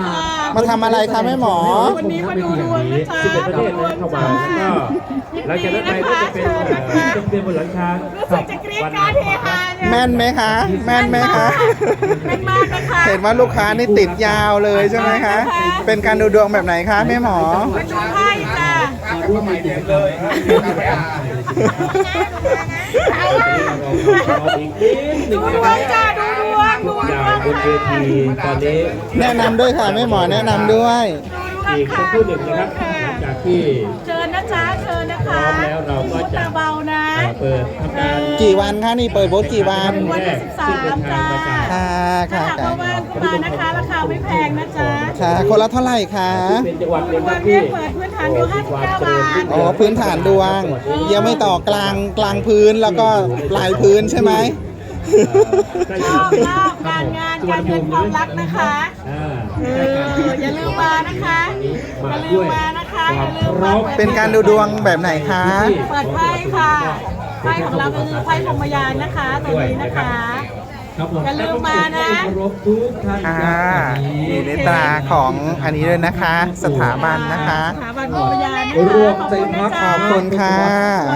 มามาทำอะไรคะแม่หมอ วันนี้มาดูดวงนะจ๊ะสิบเอ็ดประเทศนะเข้ามาแล้วก็หลังจากนั้นไปก็จะเป็นเอ่อเป็นบนหลังคารู้สึกจะกรี๊ดกรารเฮฮาเนี่ยแม่นไหมคะ แม่นไหมคะ แม่นมากนะคะเห็นว่าลูกค้านี่ติดยาวเลยใช่ไหมคะ เป็นการดูดวงแบบไหนคะแม่หมอมาดูไพ่จ้ะมาร่วมในกิจกรรมนะครับเราอีกนิดหดูนึ่งดนะวครังบจ้ะดูดวงดูทุกดอย่าวงงบน เวค่ะทีตอนนี้แนะนำด้วยค่ะแม่หมอแนะนำด้วย อีกสักครู่หนึ่งนะครับหลังจากที่เชิญนะจ๊ะเชิญนะพร้คะอมแล้วเราก็จะตาเบานะ เอ่อเปิดทำการกี่วันคะนี่เปิดโบสกี่วันวันที่สิบสามจ้า ค่ะถ้าค่ะหากว่าว่างก็มานะคะ ราคาไม่แพงนะจ๊ะค่ะ คนละเท่าไหร่คะ เป็นจังหวัดหนึ่งควัรับนนี้ที่เปิดพื้นฐานอยู่59บาทอ๋อพื้นฐานดวง ยังไม่ต่อกลางกลางพื้นแล้วก็ปลายพื้นใช่ไหม ชอบมากการงานการเงินความรักนะคะอ่าเอออย่าลืมมานะคะอย่าลืมมานะคะอย่าลืมมาปิดเป็นการดูดวงแบบไหนคะ เปิดไพ่ค่ะไพ่ของเราก็คือไพ่พรหมยานนะคะตัวนี้นะคะครับผมอย่าลืมมานะเคารพทุกท่านค่ะครับมีในตราของอันนี้ด้วยนะคะ สถาบันนะคะสถาบันพรหมยานรวมใจพักขอบขคุอบณนะคุณจ๊ะค่ะ